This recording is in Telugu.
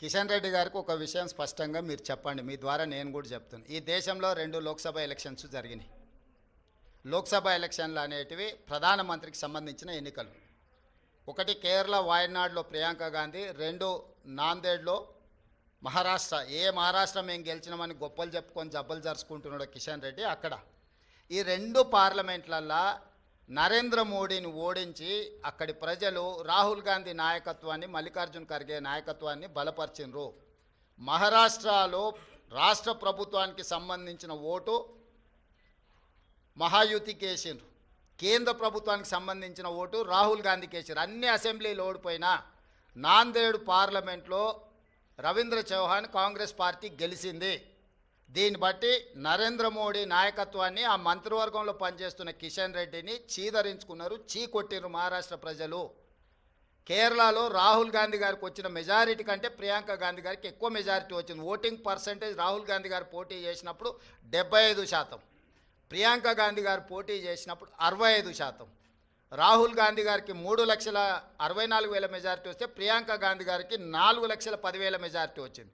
కిషన్ రెడ్డి గారికి ఒక విషయం స్పష్టంగా మీరు చెప్పండి. మీ ద్వారా నేను కూడా చెప్తాను ఈ దేశంలో రెండు లోక్సభ ఎలక్షన్స్ జరిగినాయి. లోక్సభ ఎలక్షన్లు అనేటివి ప్రధానమంత్రికి సంబంధించిన ఎన్నికలు. ఒకటి కేరళ వాయనాడులో ప్రియాంక గాంధీ రెండు నాందేడ్లో మహారాష్ట్ర. ఏ మహారాష్ట్ర మేము గెలిచినామని గొప్పలు చెప్పుకొని జబ్బలు జరుచుకుంటున్నాడో కిషన్ రెడ్డి అక్కడ. ఈ రెండు పార్లమెంట్లల్లో నరేంద్ర మోడీని ఓడించి అక్కడి ప్రజలు రాహుల్ గాంధీ నాయకత్వాన్ని మల్లికార్జున్ ఖర్గే నాయకత్వాన్ని బలపరిచినరు మహారాష్ట్రలో రాష్ట్ర ప్రభుత్వానికి సంబంధించిన ఓటు మహాయుతికి వేసిండ్రు కేంద్ర ప్రభుత్వానికి సంబంధించిన ఓటు రాహుల్ గాంధీకి వేసారు అన్ని అసెంబ్లీలు ఓడిపోయినా నాందేడు పార్లమెంట్లో రవీంద్ర చౌహాన్ కాంగ్రెస్ పార్టీ గెలిచింది. దీన్ని బట్టి నరేంద్ర మోడీ నాయకత్వాన్ని ఆ మంత్రివర్గంలో పనిచేస్తున్న కిషన్ రెడ్డిని చీదరించుకున్నారు చీ కొట్టిరు మహారాష్ట్ర ప్రజలు. కేరళలో రాహుల్ గాంధీ గారికి వచ్చిన మెజారిటీ కంటే ప్రియాంక గాంధీ గారికి ఎక్కువ మెజారిటీ వచ్చింది. ఓటింగ్ పర్సంటేజ్ రాహుల్ గాంధీ గారు పోటీ చేసినప్పుడు డెబ్బై ఐదు శాతం. ప్రియాంక గాంధీ గారు పోటీ చేసినప్పుడు అరవై ఐదు శాతం. రాహుల్ గాంధీ గారికి మూడు లక్షల అరవై నాలుగు వేల మెజారిటీ వస్తే ప్రియాంక గాంధీ గారికి నాలుగు లక్షల పదివేల మెజారిటీ వచ్చింది.